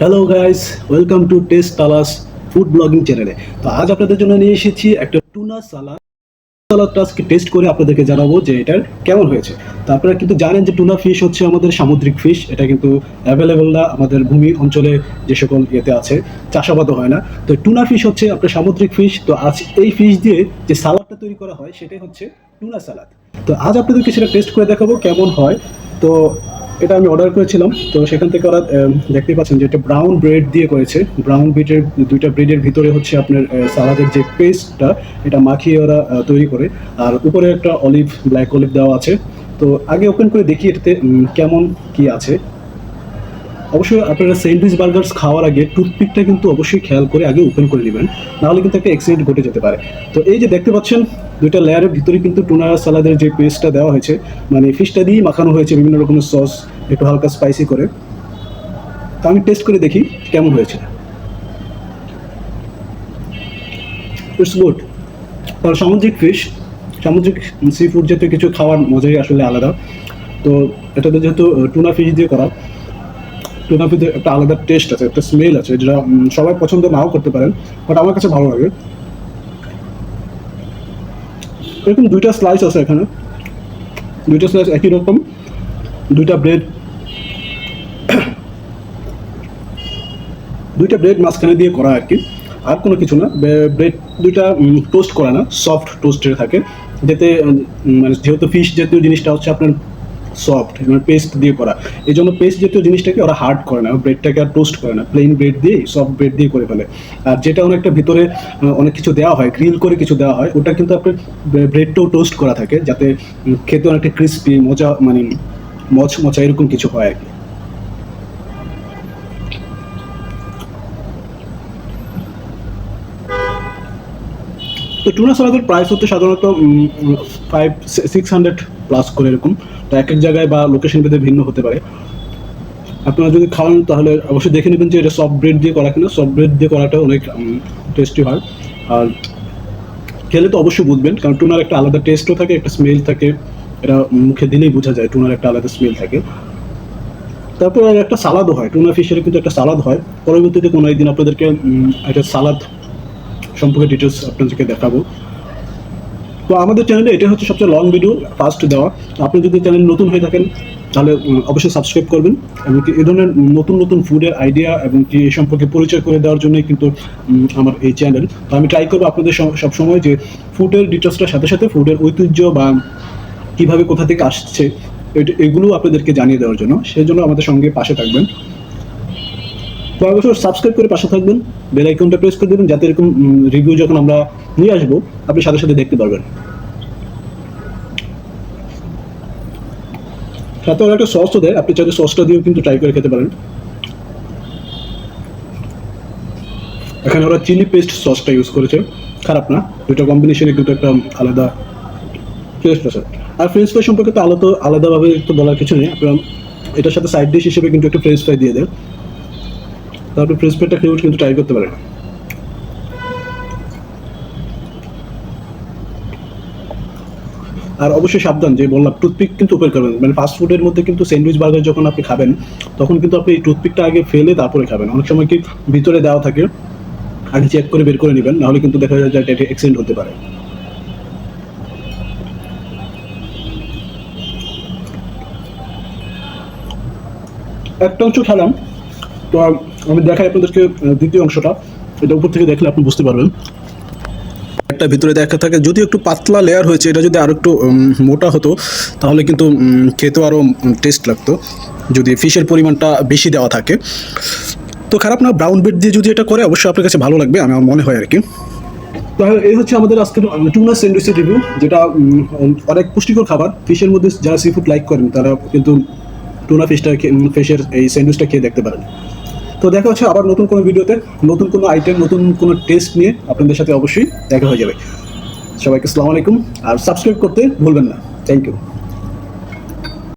Hello guys welcome to taste Talash food blogging চ্যানেলে তো আজ আপনাদের জন্য নিয়ে এসেছি একটা টুনা সালাদ সালাদটা আজকে টেস্ট করে আপনাদেরকে জানাব যে এটার কেমন হয়েছে। তো আপনারা কিন্তু জানেন যে টুনা ফিশ হচ্ছে আমাদের সামুদ্রিক ফিশ এটা কিন্তু অ্যাভেলেবল না আমাদের ভূমি অঞ্চলে যে সকল ইয়েতে আছে, চাষাবাদও হয় না। তো টুনা ফিশ হচ্ছে আপনার সামুদ্রিক ফিশ তো আজ এই ফিশ দিয়ে যে সালাদটা তৈরি করা হয়, সেটাই হচ্ছে টুনা সালাদ তো আজ আপনাদেরকে সেটা টেস্ট করে দেখাবো কেমন হয়। তো এটা আমি অর্ডার করেছিলাম। তো সেখান থেকে ওরা দেখতে পাচ্ছেন যে এটা ব্রাউন ব্রেড দিয়ে করেছে। ব্রাউন ব্রেডের দুইটা ব্রেডের ভিতরে হচ্ছে আপনার সালাদের যে পেস্টটা এটা মাখিয়ে ওরা তৈরি করে। আর উপরে একটা অলিভ ব্ল্যাক অলিভ দেওয়া আছে। তো আগে ওপেন করে দেখি এটাতে কেমন কি আছে। অবশ্যই আপনারা স্যান্ডউইচ বার্গার্স খাওয়ার আগে টুথপিকটা কিন্তু অবশ্যই খেয়াল করে আগে ওপেন করে নেবেন। নাহলে কিন্তু একটা অ্যাক্সিডেন্ট ঘটে যেতে পারে। তো এই যে দেখতে পাচ্ছেন, দুইটা লেয়ারের ভিতরে কিন্তু টুনা সালাদের যে পেস্টটা দেওয়া হয়েছে মানে ফিশটা দিয়েই মাখানো হয়েছে বিভিন্ন রকমের সস একটু হালকা স্পাইসি করে। তো আমি টেস্ট করে দেখি কেমন হয়েছে। ইটস গুড আর সামুদ্রিক ফিশ সামুদ্রিক সি ফুড জাতীয় কিছু খাওয়ার মজাই আসলে আলাদা। তো এটাতে যেহেতু টুনা ফিশ দিয়ে করা টুনা ফিশে একটা আলাদা টেস্ট আছে, একটা স্মেল আছে, যেটা সবাই পছন্দ নাও করতে পারেন বাট আমার কাছে ভালো লাগে। এরকম দুইটা স্লাইস আছে এখানে। দুইটা স্লাইস একই রকম, দুইটা ব্রেড দুইটা ব্রেড মাঝখানে দিয়ে করা আর কি, আর কোনো কিছু না। ব্রেড দুইটা টোস্ট করা না সফট টোস্টের থাকে। যাতে মানে যেহেতু ফিশ জাতীয় জিনিসটা হচ্ছে আপনার সফট মানে পেস্ট দিয়ে করা। এই জন্য পেস্ট জাতীয় জিনিসটাকে ওরা হার্ড করে না ব্রেডটাকে আর টোস্ট করে না। প্লেন ব্রেড দিয়ে সফট ব্রেড দিয়ে করে ফেলে। আর যেটা অনেকটা ভিতরে অনেক কিছু দেওয়া হয় গ্রিল করে কিছু দেওয়া হয়, ওটা কিন্তু আপনার ব্রেডটাও টোস্ট করা থাকে, যাতে খেতে অনেকটা ক্রিস্পি মজা মানে মচমচা এরকম কিছু হয় আর কি। তো টুনা সালাদের প্রাইস হচ্ছে সাধারণত ফাইভ সিক্স হান্ড্রেড প্লাস করে এরকম। তো এক এক জায়গায় বা লোকেশন ভেদে ভিন্ন হতে পারে। আপনারা যদি খাওয়ান তাহলে অবশ্যই দেখে নেবেন যে এটা সফট ব্রেড দিয়ে করা কিনা। সফট ব্রেড দিয়ে করাটা অনেক টেস্টি হয়। আর খেলে তো অবশ্যই বুঝবেন, কারণ টুনার একটা আলাদা টেস্টও থাকে, একটা স্মেল থাকে। এটা মুখে দিলেই বোঝা যায় টুনার একটা আলাদা স্মেল থাকে। তারপর একটা সালাদও হয়। টুনা ফিশের কিন্তু একটা সালাদ হয়। পরবর্তীতে কোনো একদিন আপনাদেরকে একটা সালাদ সম্পর্কে ডিটেলস আপনাদেরকে দেখাবো। তো আমাদের চ্যানেলে এটা হচ্ছে সবচেয়ে লং ভিডিও ফার্স্ট দেওয়া। আপনি যদি চ্যানেল নতুন হয়ে থাকেন, তাহলে অবশ্যই সাবস্ক্রাইব করবেন। এবং এই ধরনের নতুন নতুন ফুডের আইডিয়া এবং কি এই সম্পর্কে পরিচয় করে দেওয়ার জন্যই কিন্তু আমার এই চ্যানেল তো আমি ট্রাই করব আপনাদের সব- সবসময় যে ফুডের ডিটেলসটার সাথে সাথে ফুডের ঐতিহ্য বা কীভাবে কোথা থেকে আসছে এগুলো আপনাদেরকে জানিয়ে দেওয়ার জন্য। সেই জন্য আমাদের সঙ্গে পাশে থাকবেন। তো অবশ্যই সাবস্ক্রাইব করে পাশে থাকবেন বেল আইকনটা প্রেস করে দেবেন, যাতে এরকম রিভিউ যখন আমরা নিয়ে আসব, আপনি সাথে সাথে দেখতে পারবেন। সাথে ওরা একটা সসও দেয়, আপনি চাইলে সসটা দিয়েও কিন্তু ট্রাই করে খেতে পারেন। এখানে ওরা চিলি পেস্ট সসটা ইউজ করেছে। খারাপ না, দুটো কম্বিনেশনে কিন্তু একটা আলাদা টেস্ট আছে। আর ফ্রেঞ্চ ফ্রাই সম্পর্কে তো আলাদা, আলাদাভাবে তো বলার কিছু নেই। আপনার এটার সাথে সাইড ডিশ হিসেবে কিন্তু একটা ফ্রেঞ্চ ফ্রাই দিয়ে দেয় তারপর ফ্রেঞ্চ ফ্রাইটা খেয়েও কিন্তু ট্রাই করতে পারেন আর অবশ্যই সাবধান, যে বললাম টুথপিক কিন্তু উপরে করবেন। মানে ফাস্ট ফুডের মধ্যে কিন্তু স্যান্ডউইচ বার্গার যখন আপনি খাবেন, তখন কিন্তু আপনি এই টুথপিকটা আগে ফেলে তারপরে খাবেন। অনেক সময় কি ভিতরে দেওয়া থাকে, আগে চেক করে বের করে নেবেন, নাহলে কিন্তু দেখা যায় যে এটা অ্যাক্সিডেন্ট হতে পারে। একটা অংশ খেলাম, তো আমি দেখাই আপনাদেরকে দ্বিতীয় অংশটা। এটা উপর থেকে দেখলে আপনি বুঝতে পারবেন। একটা ভিতরে দেখা থাকে যদি একটু পাতলা লেয়ার হয়েছে, এটা যদি আরও একটু মোটা হতো, তাহলে কিন্তু খেতেও আরও টেস্ট লাগতো। যদি ফিশের পরিমাণটা বেশি দেওয়া থাকে। তো খারাপ না ব্রাউন ব্রেড দিয়ে যদি এটা করে, অবশ্যই আপনার কাছে ভালো লাগবে আমার মনে হয় আর কি। তাহলে এই হচ্ছে আমাদের আজকের টুনা স্যান্ডউইচের রিভিউ যেটা অনেক পুষ্টিকর খাবার। ফিশের মধ্যে যারা সি ফুড লাইক করেন, তারা কিন্তু টুনা ফিশটা ফিশের এই স্যান্ডউইচটা খেয়ে দেখতে পারেন। তো দেখা হচ্ছে আবার নতুন কোনো ভিডিওতে, নতুন কোনো আইটেম নতুন কোনো টেস্ট নিয়ে আপনাদের সাথে অবশ্যই দেখা হয়ে যাবে। সবাইকে আসসালামু আলাইকুম আর সাবস্ক্রাইব করতে ভুলবেন না। Thank you